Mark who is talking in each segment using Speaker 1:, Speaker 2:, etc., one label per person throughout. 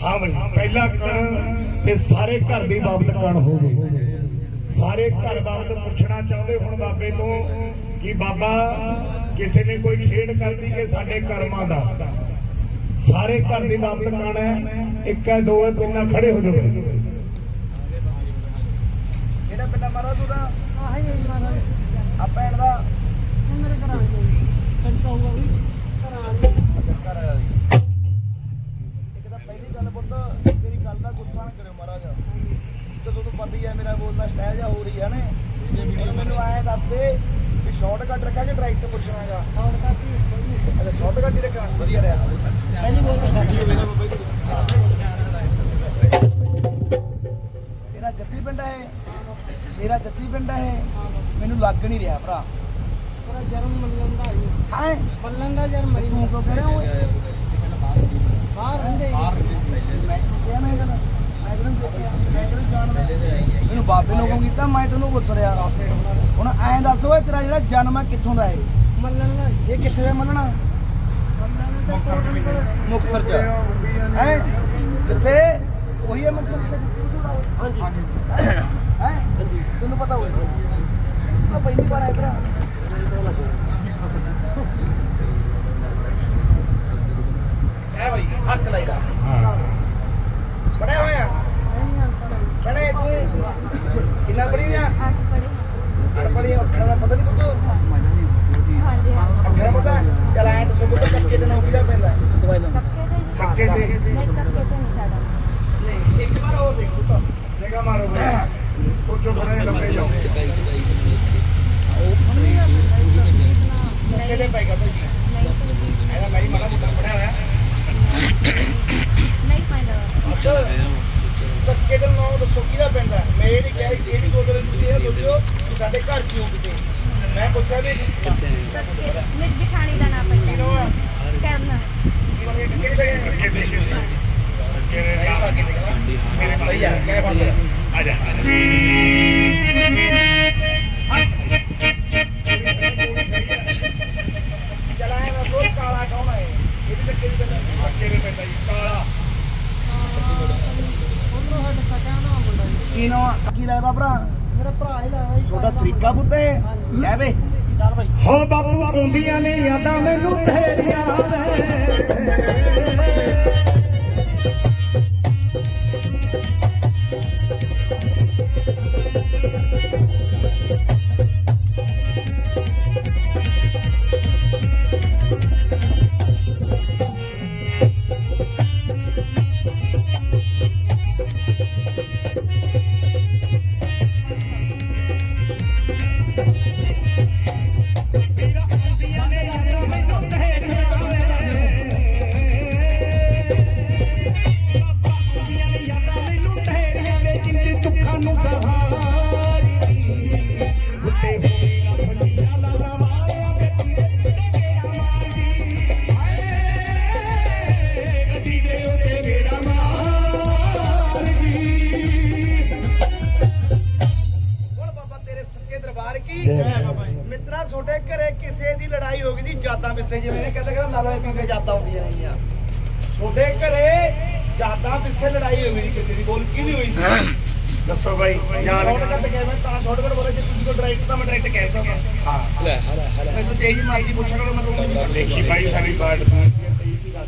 Speaker 1: ਹਾਂ ਬਈ ਪਹਿਲਾ ਕਣ ਤੇ ਸਾਰੇ ਘਰ ਦੀ ਬਾਬਤ ਕਣ ਹੋ ਗਏ ਸਾਰੇ ਘਰ ਬਾਬਤ ਪੁੱਛਣਾ ਚਾਹੁੰਦੇ ਹੁਣ ਬਾਬੇ ਤੋਂ ਕਿ ਬਾਬਾ ਕਿਸੇ ਨੇ ਕੋਈ ਖੇਡ ਕਰਦੀ ਕਿ ਸਾਡੇ ਕਰਮਾਂ ਦਾ? ਸਾਰੇ ਘਰ ਦੀ ਬਾਬਤ ਕਣ ਹੈ ਇੱਕ ਹੈ ਦੋ ਹੈ ਤਿੰਨ ਖੜੇ ਹੋ ਜਾਓ
Speaker 2: ਕਿਹੜਾ ਪਿੰਡ ਆ ਮਾਰਾ ਤੂੰ ਦਾ
Speaker 3: ਆਹੀ ਮਹਾਰਾਜ
Speaker 2: ਆ ਭੈਣ ਦਾ
Speaker 3: ਇਹ ਮੇਰੇ ਘਰ ਆ ਗਈ ਕੰਨ ਕਹੂਗਾ ਵੀ। ਘਰ ਆ ਗਈ
Speaker 2: ਘਰ ਵਾਲਾ ਦੀ ਇੱਕ ਤਾਂ ਪਹਿਲੀ ਗੱਲ ਪੁੱਤ ਮੇਰੀ ਗੱਲ ਦਾ ਗੁੱਸਾ ਨਾ ਕਰਿਓ ਮਹਾਰਾਜ। ਤੇ ਤੁਹਾਨੂੰ ਪਤਾ ਹੀ ਹੈ ਮੇਰਾ ਬੋਲਦਾ ਸਟਾਈਲ ਜਾ ਹੋ ਰਹੀ ਹੈ ਨੇ। ਮੈਨੂੰ ਆਏ ਦੱਸ ਦੇ ਵੀ ਸ਼ਾਰਟਕਟ ਰੱਖਾਂ ਕਿ ਡਾਇਰੈਕਟ ਪੁੱਛਣਾਗਾ
Speaker 3: ਕੋਈ ਨਹੀਂ
Speaker 2: ਅੱਛਾ ਸ਼ਾਰਟਕਟ ਹੀ ਰੱਖਾਂ? ਵਧੀਆ ਰਿਹਾ।
Speaker 3: ਪਹਿਲੀ ਬੋਲ ਮੈਂ ਸਾਡੀ
Speaker 2: ਤੇਰਾ ਜੱਤੀ ਪਿੰਡ ਹੈ ਤੇਰਾ ਜੱਤੀ ਪਿੰਡ ਹੈ ਮੈਨੂੰ ਲੱਗ ਨਹੀਂ ਰਿਹਾ ਭਰਾ।
Speaker 3: ਤੇਰਾ ਜਨਮ ਮੱਲਣ ਦਾ ਆਈ
Speaker 2: ਹੈ
Speaker 3: ਮੱਲਣ ਦਾ
Speaker 2: ਤੂੰ ਕਿਉਂ ਕਹਿ ਰਿਹਾ ਓਏ?
Speaker 3: ਬਾਹਰ ਰਹਿੰਦੇ।
Speaker 2: ਮੈਂ ਕਿਹਾ ਨਾ ਇਹ ਗੱਲ ਮੈਂ ਕਿਹਨੂੰ ਦੇਖਿਆ। ਮੈਂ ਕਿਹਨੂੰ ਜਾਣਦਾ। ਮੈਨੂੰ ਬਾਬੇ ਨੂੰ ਕਹੂੰ ਕੀਤਾ ਮੈਂ ਤੈਨੂੰ ਪੁੱਛ ਰਿਹਾ। ਹੁਣ ਐਂ ਦੱਸ ਓਏ ਤੇਰਾ ਜਿਹੜਾ ਜਨਮ ਹੈ ਕਿੱਥੋਂ ਦਾ ਹੈ?
Speaker 3: ਮੱਲਣ ਦਾ
Speaker 2: ਇਹ ਕਿੱਥੇ ਦਾ ਮੰਨਣਾ
Speaker 3: ਮੱਲਣ ਦਾ।
Speaker 2: ਮੁਕਤਸਰ ਚ। ਹੈ? ਕਿੱਥੇ ਉਹੀ ਹੈ ਮੁਕਤਸਰ ਚ। ਹਾਂਜੀ। ਹੈ? ਤੈਨੂੰ ਪਤਾ ਹੋਵੇ ਤਾਂ ਪਹਿਲੀ ਵਾਰ ਆਇਆ ਭਰਾ ਹੈ ਭਾਈ ਹੱਕ ਲਾਈਦਾ ਪੜਿਆ ਹੋਇਆ
Speaker 3: ਨਹੀਂ
Speaker 2: ਤੂੰ ਕਿੰਨਾ ਪੜੀ ਹੋਇਆ
Speaker 4: ਅੱਠ ਪੜ੍ਹੇ
Speaker 2: ਅੜ ਪੜੀ ਅੱਖਰਾਂ ਦਾ ਪਤਾ ਨਹੀਂ ਪੁੱਤ।
Speaker 4: ਹਾਂਜੀ ਹਾਂ
Speaker 2: ਅੱਖਰਾਂ ਪਤਾ ਚਲ ਆਏ ਦੱਸੋ ਪੁੱਤ ਕੱਚੇ ਤੇ ਨੌਕਰੀ ਦਾ ਪੈਂਦਾ
Speaker 4: ਕੱਕੇ ਦੇ
Speaker 1: ਕੱਕੇ ਦੇ
Speaker 4: ਨਹੀਂ ਕੱਕੇ ਤੇ ਨਹੀਂ ਸਾਡਾ
Speaker 2: ਨਹੀਂ ਇੱਕ ਵਾਰ ਹੋਰ ਦੇਖ ਪੁੱਤ
Speaker 1: ਨਿਗਾ ਮਾਰੋ ਬਈ ਸੋਚੋ ਥੋੜੇ ਲੰਬੇ ਜਾਓ
Speaker 2: ਸੱਸੇ ਦੇ ਪੈ ਗਿਆ ਭਾਈ
Speaker 4: ਨਹੀਂ ਸਰ
Speaker 2: ਇਹਦਾ ਮੈਂ ਹੀ ਮਾੜਾ ਮੋਟਾ ਪੜਿਆ ਹੋਇਆ
Speaker 4: ਨਹੀਂ ਪਾਉਂਦਾ
Speaker 2: ਅੱਛਾ ਕੱਚੇ ਨਾਮ ਦੱਸੋ ਕਿਹਦਾ ਪੈਂਦਾ ਮੈਂ ਇਹ ਨਹੀਂ ਕਿਹਾ ਇਹ ਨਹੀਂ ਸੋਚ ਰਹੇ ਤੁਸੀਂ ਇਹ ਸੋਚਿਓ ਕਿ ਸਾਡੇ ਘਰ ਕਿਉਂ ਕਿਤੇ ਮੈਂ ਪੁੱਛਿਆ ਵੀ
Speaker 4: ਮੇਰੀ ਜਠਾਣੀ ਦਾ ਨਾਮ
Speaker 2: ਕੀ ਨਾਮ।
Speaker 4: ਪੈਂਦਾ
Speaker 2: ਆ
Speaker 4: ਕਰਨ
Speaker 2: ਕਿਹੜੇ
Speaker 1: ਦੇ
Speaker 2: ਮੇਰੇ ਸਹੀ ਆ ਕਿਆ ਬਾਤ ਹੈ
Speaker 1: ਆ ਜਾ।
Speaker 2: ਲੱਗਦਾ ਭਰਾ
Speaker 3: ਮੇਰਾ ਭਰਾ ਹੀ ਲੱਗਦਾ ਜੀ
Speaker 2: ਤੁਹਾਡਾ ਸਰੀਕਾ ਪੁੱਤ ਹੈ? ਕਹਿ ਵੇ। ਚੱਲ ਭਾਈ
Speaker 1: ਹੋ ਬਾਪੂ ਆਉਂਦੀਆਂ ਨੇ ਯਾਦਾਂ ਮੈਨੂੰ ਤੇਰੀਆਂ ਵੇ
Speaker 2: ਜਾਤਾਂ ਪਿੱਛੇ ਜਿਵੇਂ ਇਹ ਕਹਿੰਦੇ ਕਹਿੰਦਾ ਲਾਲੋ ਪੀਂਦੇ ਜਾਤਾਂ ਹੁੰਦੀਆਂ ਨੇਗੀਆਂ ਛੋਟੇ ਘਰੇ ਜਾਤਾਂ ਪਿੱਛੇ ਲੜਾਈ ਹੋ ਗਈ ਦੀ ਕਿਸੇ ਦੀ ਬੋਲ ਕਿਹਦੀ ਹੋਈ ਸੀ?
Speaker 1: ਦੱਸੋ ਬਾਈ ਯਾਰ
Speaker 2: ਸ਼ਾਰਟਕਟ ਕਹਿ ਮੈਂ ਤਾਂ ਸ਼ਾਰਟਕਟ ਬੋਲੇ ਜੇ ਤੁਸੀਂ ਕੋ ਡਾਇਰੈਕਟ ਤਾਂ ਮੈਂ ਡਾਇਰੈਕਟ ਕਹਿ ਸਕਾਂ
Speaker 1: ਹਾਂ।
Speaker 2: ਲੈ ਹਲਾ ਹਲਾ ਮੈਨੂੰ ਤੇ ਇਹੀ ਮਰਜ਼ੀ ਪੁੱਛ ਕਰੋ ਮੈਂ ਤੁਹਾਨੂੰ
Speaker 1: ਦੇਖੀ ਬਾਈ ਸਾਡੀ ਬਾਤ ਸਹੀ ਸੀ ਗੱਲ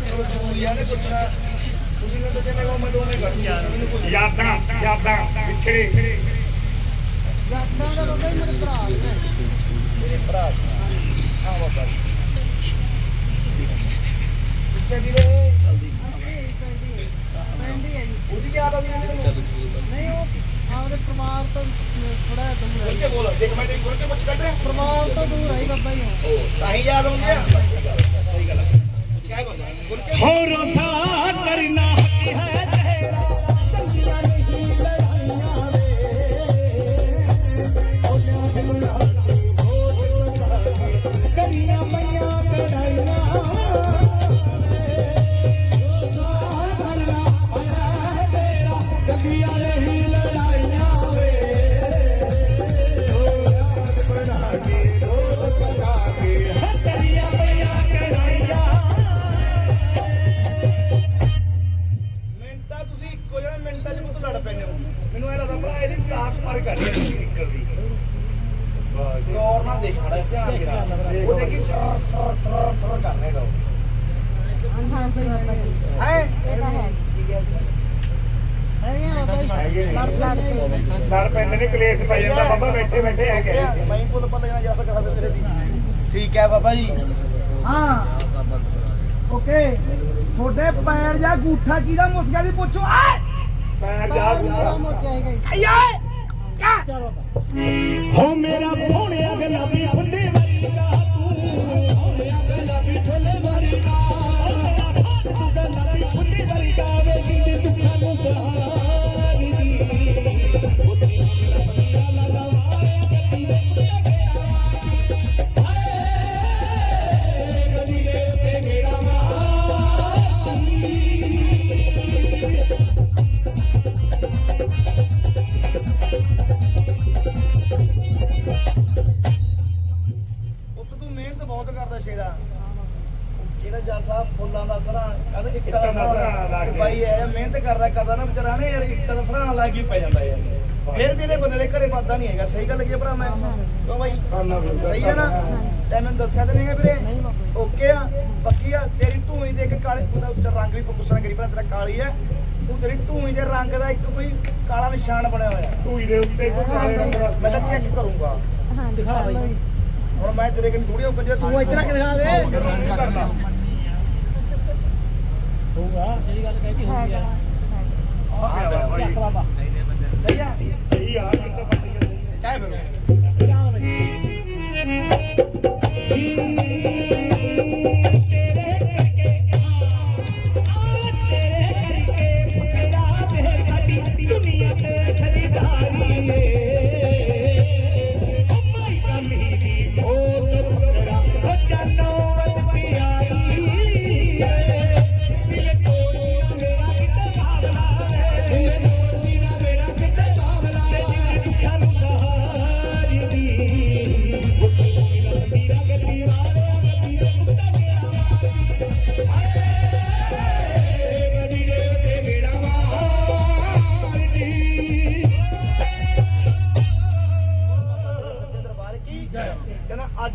Speaker 2: ਚਲੋ ਜੂਰੀਆ ਨੇ ਪੁੱਛਣਾ ਤੁਸੀਂ ਨੇ ਤਾਂ ਕਹਿੰਦੇ ਹੋ ਮੈਂ ਦੋਵੇਂ ਕੁਝ
Speaker 1: ਯਾਦਾਂ ਯਾਦਾਂ ਪਿਛੜੇ
Speaker 3: ਯਾਦਾਂ ਦਾ ਬਾਬਾ ਜੀ ਮੇਰੇ ਭਰਾ ਨੇ
Speaker 2: ਮੇਰੇ ਭਰਾ ਹਾਂ ਬਾਬਾ ਕਿੱਥੇ ਵੀਰੇ
Speaker 3: ਹਾਂਜੀ ਪੈਂਦੀ ਪੈਂਦੀ ਹੈ ਜੀ
Speaker 2: ਉਹਦੀ ਯਾਦ ਆ ਗਈ ਮੈਨੂੰ
Speaker 3: ਨਹੀਂ ਉਹ ਆਪਦੇ ਪਰਿਵਾਰ ਤੋਂ ਥੋੜਾ ਦੂਰ
Speaker 2: ਖੁੱਲ ਕੇ
Speaker 3: ਹੈ
Speaker 2: ਬੋਲ ਦੇਖ ਮੈਂ ਤੇ ਖੁੱਲ ਕੇ ਪੁੱਛ ਕੱਢ ਰਿਹਾ
Speaker 3: ਪਰਿਵਾਰ ਤੋਂ ਦੂਰ ਹੈ ਬਾਬਾ ਜੀ ਉਹ।
Speaker 2: ਉਹ ਤਾਂ ਹੀ ਯਾਦ ਆਉਂਦੀ ਆ ਸਹੀ ਗੱਲ ਹੈ ਕਿਆ ਬੋਲ ਖੁੱਲ ਕੇ
Speaker 1: ਹੋ ਰੋਸਾ ਕਰਨਾ ਹੱਕ ਹੈ
Speaker 2: ਕਲੇਸ਼
Speaker 1: ਪੈ ਜਾਂਦਾ। ਬਾਬਾ ਬੈਠੇ ਬੈਠੇ
Speaker 2: ਮੈਂ ਪੱਲੇ ਦੀ? ਠੀਕ ਹੈ ਬਾਬਾ ਜੀ। ਹਾਂ। ਓਕੇ। ਤੁਹਾਡੇ ਪੈਰ ਜਾਂ ਗੂਠਾ ਕਿਹਦਾ ਮੁਸਕਾ ਦੀ ਪੁੱਛੋ? ਆ
Speaker 1: ਪੈਰ ਜਾ
Speaker 3: ਹੈਗਾ ਜੀ।
Speaker 2: ਆਇਆ
Speaker 3: ਚਲੋ।
Speaker 1: ਹੋ ਮੇਰਾ ਸੋਹਣਿਆ ਗੁਲਾਬੀ ਫੁੱਲੇ
Speaker 2: ਕਰਦਾ ਕਰਦਾ ਨਾ ਵਿਚਾਰਾ ਨੇ ਯਾਰ ਇੱਟਾਂ ਦਾ ਸਰਾਣਾ ਲਾ ਕੇ ਪੈ ਜਾਂਦਾ ਯਾਰ। ਫਿਰ ਵੀ ਇਹਦੇ ਬੰਦੇ ਦੇ ਘਰੇ ਵਾਦਾ ਨਹੀਂ ਹੈਗਾ। ਸਹੀ ਗੱਲ ਕੀ ਹੈ ਭਰਾ ਮੈਂ? ਕਿਉਂ
Speaker 1: ਬਿਲਕੁਲ।
Speaker 2: ਸਹੀ ਹੈ ਨਾ? ਤੈਨੂੰ ਦੱਸਿਆ ਤੇ ਨਹੀਂ ਹੈ ਵੀਰੇ। ਓਕੇ ਆ? ਪੱਕੀ ਆ? ਤੇਰੀ ਧੂਣੀ ਦੇ ਇੱਕ ਕਾਲੇ ਉਹਦਾ ਉੱਤੇ ਰੰਗ ਵੀ ਪੁੱਛਣਾ ਕਰੀ ਭਰਾ ਤੇਰਾ ਕਾਲੀ ਹੈ ਉਹ ਤੇਰੀ ਧੂਣੀ ਦੇ ਰੰਗ ਦਾ ਇੱਕ ਕੋਈ ਕਾਲਾ ਨਿਸ਼ਾਨ ਬਣਿਆ ਹੋਇਆ।
Speaker 1: ਧੂਈ ਦੇ ਉੱਤੇ ਕੋਈ ਕਾਲੇ ਰੰਗ ਦਾ
Speaker 2: ਮੈਂ ਤਾਂ ਚੈੱਕ ਕਰੂੰਗਾ।
Speaker 4: ਹਾਂ
Speaker 3: ਦਿਖਾ ਬਾਈ।
Speaker 2: ਹੁਣ ਮੈਂ ਤੇਰੇ ਕੋਲ ਥੋੜੀ ਉੱਪਰ ਜਿਹੜਾ
Speaker 3: ਤੂੰ ਇੱਧਰ ਆ ਕੇ ਦਿਖਾ ਦੇ। ਹੋਊਗਾ ਜਿਹੜੀ ਗੱਲ ਕਹਿਤੀ ਹੋਊਗੀ
Speaker 4: ਹੈਗਾ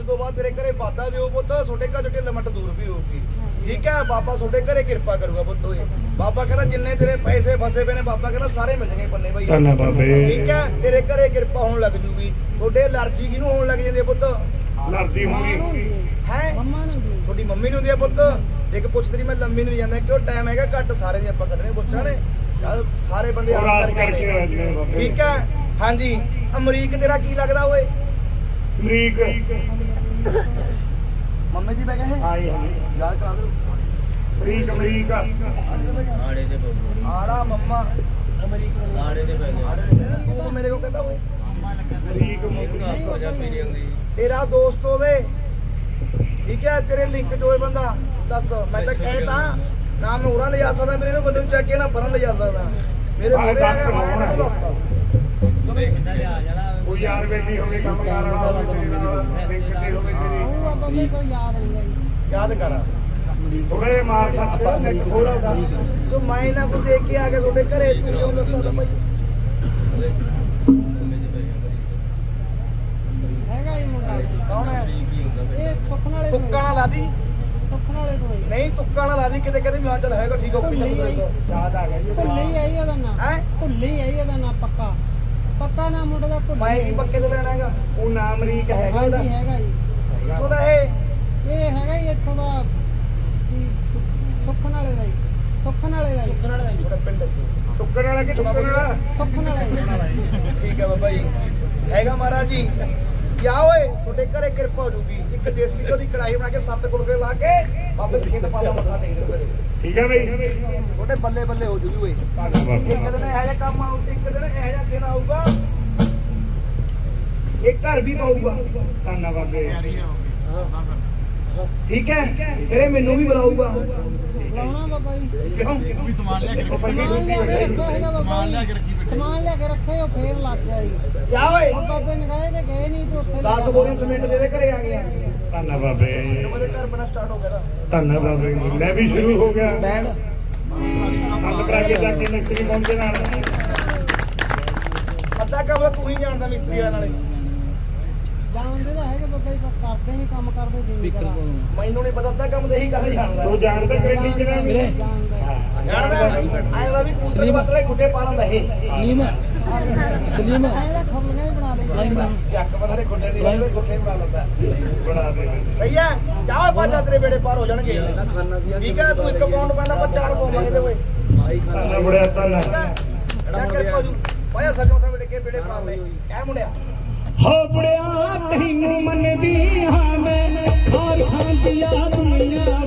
Speaker 1: ਤੋਂ
Speaker 2: ਬਾਅਦ ਤੇਰੇ ਘਰੇ ਵਾਦਾ ਵੀ ਹੋਊ ਪੁੱਤ ਤੁਹਾਡੇ ਘਰ ਢਿੱਲ ਮੱਟ ਦੂਰ ਵੀ ਹੋਊਗੀ। ਠੀਕ ਹੈ? ਬਾਬਾ ਤੁਹਾਡੇ ਘਰੇ ਕਿਰਪਾ ਕਰੂਗਾ ਪੁੱਤ ਓਏ। ਬਾਬਾ ਕਹਿੰਦਾ ਜਿੰਨੇ ਤੇਰੇ ਪੈਸੇ ਫਸੇ ਪਏ ਨੇ ਬਾਬਾ ਕਹਿੰਦਾ ਸਾਰੇ ਮਿਲ ਜਾਣਗੇ ਪੰਨੇ ਭਾਈ।
Speaker 1: ਧੰਨਾ ਬਾਬੇ।
Speaker 2: ਠੀਕ ਹੈ? ਤੇਰੇ ਘਰੇ ਕਿਰਪਾ ਹੋਣ ਲੱਗ ਜੂਗੀ। ਤੁਹਾਡੇ ਅਲਰਜੀ ਕਿਹਨੂੰ ਹੋਣ ਲੱਗ ਜਾਂਦੀ ਹੈ ਪੁੱਤ?
Speaker 1: ਲਰਜੀ
Speaker 3: ਮਾਂ ਨੂੰ
Speaker 1: ਹੋਣੀ।
Speaker 3: ਹੈ? ਮੰਮਾ ਨੂੰ ਹੈ
Speaker 2: ਤੁਹਾਡੀ ਮੰਮੀ ਨੂੰ ਹੁੰਦੀ ਹੈ ਪੁੱਤ। ਇੱਕ ਪੁੱਛ ਤੇਰੀ ਮੈਂ ਲੰਮੀ ਨਹੀਂ ਜਾਂਦਾ ਕਿਉਂ ਟਾਈਮ ਹੈਗਾ ਘੱਟ ਸਾਰੇ ਦੀ ਆਪਾਂ ਕੱਢਣੇ ਪੁੱਛਾਂ ਨੇ। ਯਾਰ ਸਾਰੇ ਬੰਦੇ
Speaker 1: ਰਾਸ
Speaker 2: ਕਰਕੇ।
Speaker 1: ਰਹਿੰਦੇ ਨੇ ਬਾਬੇ।
Speaker 2: ਠੀਕ ਹੈ? ਹਾਂਜੀ। ਅਮਰੀਕ ਤੇਰਾ ਕੀ ਲੱਗਦਾ ਓਏ?
Speaker 1: ਅਮਰੀਕ।
Speaker 2: ਮੰਮੀ ਜੀ ਬੈ ਗਏ
Speaker 1: ਆਈ ਆਈ
Speaker 2: ਯਾਦ ਕਰਾ ਦਿਓ।
Speaker 1: ਅਮਰੀਕ ਅਮਰੀਕ।
Speaker 5: ਆੜੇ ਤੇ ਪੈ
Speaker 2: ਆੜਾ ਮੰਮਾ।
Speaker 3: ਅਮਰੀਕਾ
Speaker 5: ਆੜੇ ਤੇ ਪੈ ਗਿਆ
Speaker 2: ਆੜੇ ਤੂੰ ਮੇਰੇ ਕੋਲ ਕਹਿੰਦਾ ਓਏ।
Speaker 1: ਅਮਰੀਕ
Speaker 5: ਇੱਕ ਤਾਂ ਪੰਜਾਬੀ ਨਹੀਂ ਆਉਂਦੀ
Speaker 2: ਤੇਰਾ ਦੋਸਤ ਹੋਵੇ। ਠੀਕ ਹੈ ਤੇਰੇ ਲਿੰਕ 'ਚ ਬੰਦਾ। ਦੱਸ ਮੈਂ ਤਾਂ ਕਹਿਤਾ ਨਾ ਮੈਂ ਉਰਾਂ ਲੈ ਜਾ ਸਕਦਾ ਮੇਰੇ ਨੂੰ ਬੰਦੇ ਨੂੰ ਚੱਕ ਕੇ ਨਾ ਪਰਾਂ ਲੈ ਜਾ ਸਕਦਾ। ਮੇਰੇ
Speaker 1: ਦੱਸ
Speaker 2: ਆ ਗਿਆ, ਮੈਂ ਦੱਸਦਾ।
Speaker 1: ਉਹ ਯਾਰ ਵੇਲੀ ਹੋਵੇ ਕੰਮ ਕਾਰ ਵਾਲਾ ਹੋਵੇ ਤੇਰੇ ਨਾਲ ਲਿੰਕ ਤੇ ਹੋਵੇ ਤੇਰੀ।
Speaker 3: ਉਹ ਬਾਬਾ ਮੇਰੇ ਕੋਲ ਯਾਦ ਨਹੀਂ ਗਈ
Speaker 2: ਯਾਦ ਕਰ।
Speaker 1: ਥੋੜੇ ਜਿਹੇ ਮਾਰ ਸੱਚ ਇੱਕ ਹੋਰ ਆ ਦੱਸ।
Speaker 2: ਤੂੰ ਮੈਂ ਨਾ ਕੋ ਦੇਖ ਕੇ ਆ ਕੇ ਤੁਹਾਡੇ ਘਰੇ ਤੂੰ ਕਿਉਂ ਦੱਸਾਂ ਤਾਂ ਭਾਈ?
Speaker 5: ਉਹਦੇ ਕੰਮੇ ਚ ਪੈ ਗਿਆ
Speaker 3: ਹੈਗਾ ਇਹ ਮੁੰਡਾ।
Speaker 2: ਕੌਣ ਹੈ?
Speaker 5: ਠੀਕ ਹੀ ਹੁੰਦਾ ਫਿਰ
Speaker 3: ਇਹ ਸੁੱਖਣ ਵਾਲੇ ਤੋਂ
Speaker 2: ਤੁੱਕਾ ਨਾ ਲਾ ਦੀ?
Speaker 3: ਸੁੱਖਣ ਵਾਲੇ ਤੋਂ ਹੀ
Speaker 2: ਨਹੀਂ ਤੁੱਕਾ ਕਿਤੇ ਕਹਿੰਦੇ ਵੀ ਹਾਂ ਚੱਲ ਹੈਗਾ ਠੀਕ ਆ ਓਕੇ ਚੱਲ ਦੱਸ
Speaker 1: ਯਾਦ ਆ ਗਿਆ ਜੀ
Speaker 3: ਭੁੱਲੀ ਆਈ ਇਹਦਾ ਨਾਂ।
Speaker 2: ਹੈ
Speaker 3: ਭੁੱਲੀ ਆਈ ਇਹਦਾ ਨਾਂ ਪੱਕਾ ਪੱਕਾ ਨਾਂ ਮੁੰਡੇ ਦਾ ਭੁੱਲੀ
Speaker 2: ਮੈਂ ਕੀ। ਪੱਕੇ ਤੇ ਲੈਣਾ ਹੈਗਾ?
Speaker 1: ਉਹ ਨਾਮ ਅਮਰੀਕ ਹੈਗਾ ਉਹਦਾ।
Speaker 3: ਹਾਂਜੀ ਹੈਗਾ ਜੀ।
Speaker 2: ਕਿੱਥੋਂ ਦਾ ਇਹ?
Speaker 3: ਇਹ ਹੈਗਾ ਜੀ ਇੱਥੋਂ ਦਾ ਕੀ ਸੁ- ਸੁੱਖਣ ਵਾਲੇ ਦਾ ਜੀ। ਸੁੱਖਣ ਵਾਲੇ ਦਾ ਜੀ।
Speaker 2: ਪਿੰਡ ਚ
Speaker 1: ਸੁੱਕਣ ਵਾਲਾ ਕਿ ਚੁੱਕਣ ਵਾਲਾ?
Speaker 3: ਸੁੱਖਣ ਵਾਲੇ
Speaker 2: ਠੀਕ ਹੈ ਬਾਬਾ ਜੀ। ਹੈਗਾ ਮਹਾਰਾਜ ਜੀ। ਕਿਆ ਓਏ ਤੁਹਾਡੇ ਘਰੇ ਕਿਰਪਾ ਹੋ ਜੂਗੀ। ਇੱਕ ਦੇਸੀ ਘਿਓ ਦੀ ਕੜਾਈ ਬਣਾ ਕੇ ਸੱਤ ਗੁਲਗੁਲੇ ਲਾ ਕੇ ਬਾਬੇ ਖੇਤ ਪਾਲਾ ਮੱਥਾ ਟੇਕ ਦੇ ਘਰੇ।
Speaker 1: ਠੀਕ ਹੈ ਬਈ।
Speaker 2: ਤੁਹਾਡੇ ਬੱਲੇ ਬੱਲੇ ਹੋ ਜੂਗੀ ਓਏ। ਇੱਕ ਦਿਨ ਇਹੋ ਜਿਹਾ ਕੰਮ ਆਉ ਇੱਕ ਦਿਨ ਇਹੋ ਜਿਹਾ ਦਿਨ ਆਊਗਾ। ਇਹ ਘਰ ਵੀ ਪਾਊਗਾ।
Speaker 1: ਧੰਨਵਾਦ ਬਾਬੇ
Speaker 2: ਠੀਕ ਹੈ? ਤੇਰੇ ਮੈਨੂੰ ਵੀ ਬੁਲਾਊਗਾ।
Speaker 3: ਲਾਉਣਾ ਬਾਬਾ ਜੀ
Speaker 2: ਕਿਉਂ?
Speaker 1: ਉਹ
Speaker 3: ਸਮਾਨ ਲਿਆ
Speaker 1: ਸੁਣੀ
Speaker 3: ਕੇ
Speaker 1: ਬੈਠੀ
Speaker 3: ਰੱਖਿਆ ਹੈਗਾ ਬਾਬਾ ਜੀ। ਸਮਾਨ ਲਿਆ ਕੇ ਰੱਖੇ ਉਹ ਫੇਰ ਲੱਗ ਗਿਆ ਜੀ।
Speaker 2: ਜਾ ਓਏ।
Speaker 3: ਬਾਬੇ ਨੇ ਕਹੇ ਤੇ ਗਏ ਨਹੀਂ ਤੇ ਉੱਥੇ
Speaker 2: 10 ਬੋਰੀਆਂ ਸੀਮੈਂਟ ਦੇ ਦੇ ਘਰੇ ਆ ਗਏ ਆ
Speaker 1: ਧੰਨਵਾਦ ਬਾਬੇ।
Speaker 2: ਮੇਰੇ ਘਰ ਬਣਾ ਸਟਾਰਟ ਹੋ ਗਿਆ ਨਾ
Speaker 1: ਧੰਨਵਾਦ ਬਾਬੇ ਲੈ ਵੀ ਸ਼ੁਰੂ ਹੋ ਗਿਆ।
Speaker 2: ਬੈਂਡ
Speaker 1: ਹੱਥ ਬਰਾ ਕੇ ਜਾ ਕੇ ਮਿਸਤਰੀ ਪਹੁੰਚੇ ਨਾਲ।
Speaker 2: ਅੱਧਾ ਕੰਮ ਤੂੰ ਹੀ ਜਾਣਦਾ ਮਿਸਤਰੀ ਵਾਲੇ
Speaker 3: ਜਾਣਦੇ ਤਾਂ ਹੈਗੇ ਬਾਬਾ ਜੀ ਪਰ ਕਰਦੇ ਨਹੀਂ ਕੰਮ ਕਰਦੇ ਜਿਵੇਂ ਕਰਾਂ।
Speaker 2: ਮੈਨੂੰ ਨਹੀਂ ਪਤਾ ਅੱਧਾ ਕੰਮ ਤੇ ਇਹੀ ਕਰ ਜਾਣਦਾ
Speaker 1: ਤੂੰ ਜਾਣਦਾ ਗਰੰਟੀ ਚ ਨਾ
Speaker 5: ਵੀਰੇ।
Speaker 3: ਜਾਣਦਾ
Speaker 2: ਆਇਆ ਦਾ ਵੀ ਕੂਟਰ ਬੱਤਰੇ ਖੁੱਡੇ ਪਾ ਲੈਂਦਾ ਇਹ।
Speaker 5: ਸਲੀਮ। ਸਲੀਮ।
Speaker 3: ਇਹਦਾ ਖੁਰਲੀਆਂ ਹੀ ਬਣਾ ਲੈਂਦੇ
Speaker 2: ਚੱਕ ਬਦਲੇ ਖੁੱਡੇ ਦੀ ਗੱਲ ਖੁੱਡੇ ਪਾ ਲੈਂਦਾ।
Speaker 1: ਬਣਾ ਦੇ।
Speaker 2: ਸਹੀ ਹੈ ਜਾ ਬਾਜਾ ਤੇਰੇ ਬੇੜੇ ਪਾਰ ਹੋ ਜਾਣਗੇ। ਠੀਕ ਹੈ ਤੂੰ ਇੱਕ ਪਾਉਂਡ ਪੈਂਦਾ ਆਪਾਂ ਚਾਰ ਪਾਵਾਂਗੇ ਤੇ ਓਏ।
Speaker 1: ਤਾਨਾ ਬੜਿਆ ਤਾਨਾ
Speaker 2: ਜਾ ਕੇ ਪਾਜੂ ਪਾਇਆ ਸੱਜੋ ਤਾਂ ਬੇੜੇ ਕੇ ਬੇੜੇ ਪਾਰ ਲੈ। ਕਹਿ ਮੁੰਡਿਆ।
Speaker 1: ਹੋਪੜਿਆ ਤੈਨੂੰ ਮੰਨਦੀ ਹਾਂ ਮੈਂ ਖਾਰ ਖਾਂਦੀ ਆ ਦੁਨੀਆ